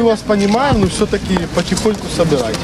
Мы вас понимаем, но все-таки потихоньку собирайтесь.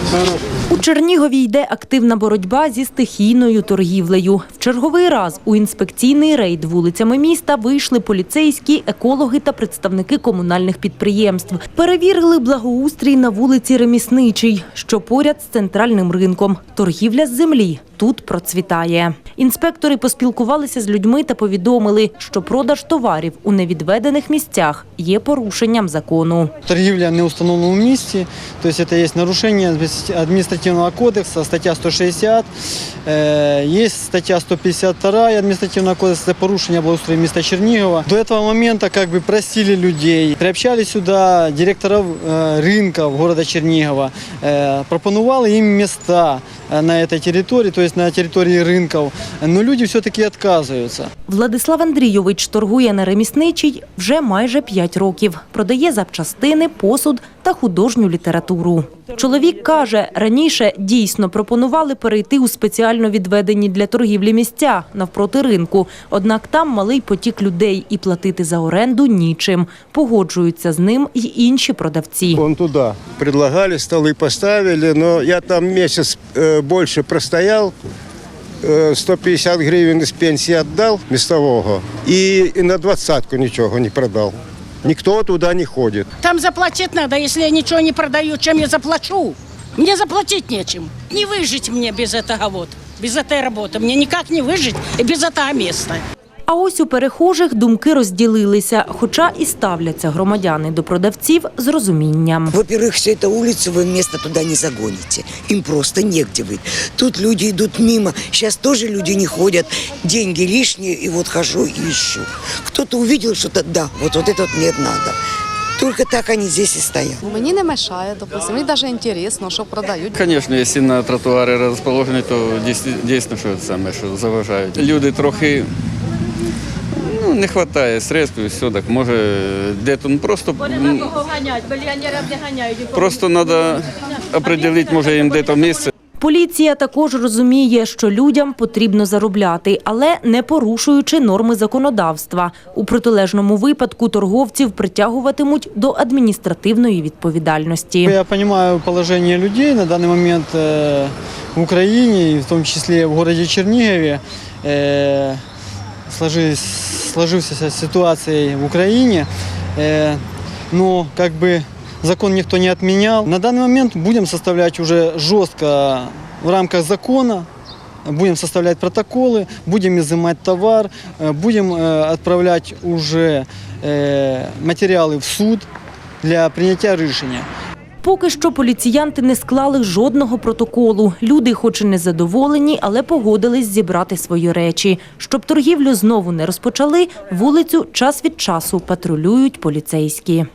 У Чернігові йде активна боротьба зі стихійною торгівлею. В черговий раз у інспекційний рейд вулицями міста вийшли поліцейські, екологи та представники комунальних підприємств. Перевірили благоустрій на вулиці Ремісничий, що поряд з центральним ринком. Торгівля з землі тут процвітає. Інспектори поспілкувалися з людьми та повідомили, що продаж товарів у невідведених місцях є порушенням закону. Торгівля в месте. То есть это есть нарушение административного кодекса, статья 160, есть статья 152 административного кодекса, это порушение благоустройства места Чернигова. До этого момента как бы просили людей, приобщали сюда директоров рынков ринків города Чернігова, е, пропонували им міста е, на территории, то есть на території рынков, но люди все-таки отказываются. Владислав Андрійович торгує на ремісничій вже майже 5 років. Продає запчастини, посуд та художню літературу. Чоловік каже, раніше дійсно пропонували перейти у спеціально відведені для торгівлі місця навпроти ринку. Однак там малий потік людей і платити за оренду нічим. Погоджуються з ним й інші продавці. Вон туда предлагали, столы поставили, но я там месяц э, больше простоял, э, 150 гривен из пенсии отдал местового и, и на двадцатку ничего не продал. Никто туда не ходит. Там заплатить надо, если я ничего не продаю, чем я заплачу? Мне заплатить нечем. Не выжить мне без этого вот, без этой работы. Мне никак не выжить и без этого места. А ось у перехожих думки розділилися, хоча і ставляться громадяни до продавців з розумінням. Во-первых, вся эта улица вы место туда не загоните. Им просто негде быть. Тут люди идут мимо. Сейчас тоже люди не ходят. Деньги лишние, и вот хожу и ищу. Кто-то увидел что-то, да, вот, вот это вот мне надо. Только так они здесь и стоят. Мені не мешає, допустим, мені навіть інтересно, що продають. Звісно, якщо на тротуари розположені, то дійсно- дійсно що це саме, що заважають. Люди трохи ну, не вистачає средств і все, так може де то ну, просто, м, просто треба определити, може їм де то місце. Поліція також розуміє, що людям потрібно заробляти, але не порушуючи норми законодавства. У протилежному випадку торговців притягуватимуть до адміністративної відповідальності. Я понимаю положение людей на данный момент э, в Украине, и в том числе в городе Чернигове. Сложившейся ситуацией в Украине. Э, но как бы закон никто не отменял. На данный момент будем составлять уже жестко в рамках закона, будем составлять протоколы, будем изымать товар, э, будем э, отправлять уже материалы в суд для принятия рішення. Поки що поліціянти не склали жодного протоколу. Люди, хоч і не задоволені, але погодились зібрати свої речі. Щоб торгівлю знову не розпочали, вулицю час від часу патрулюють поліцейські.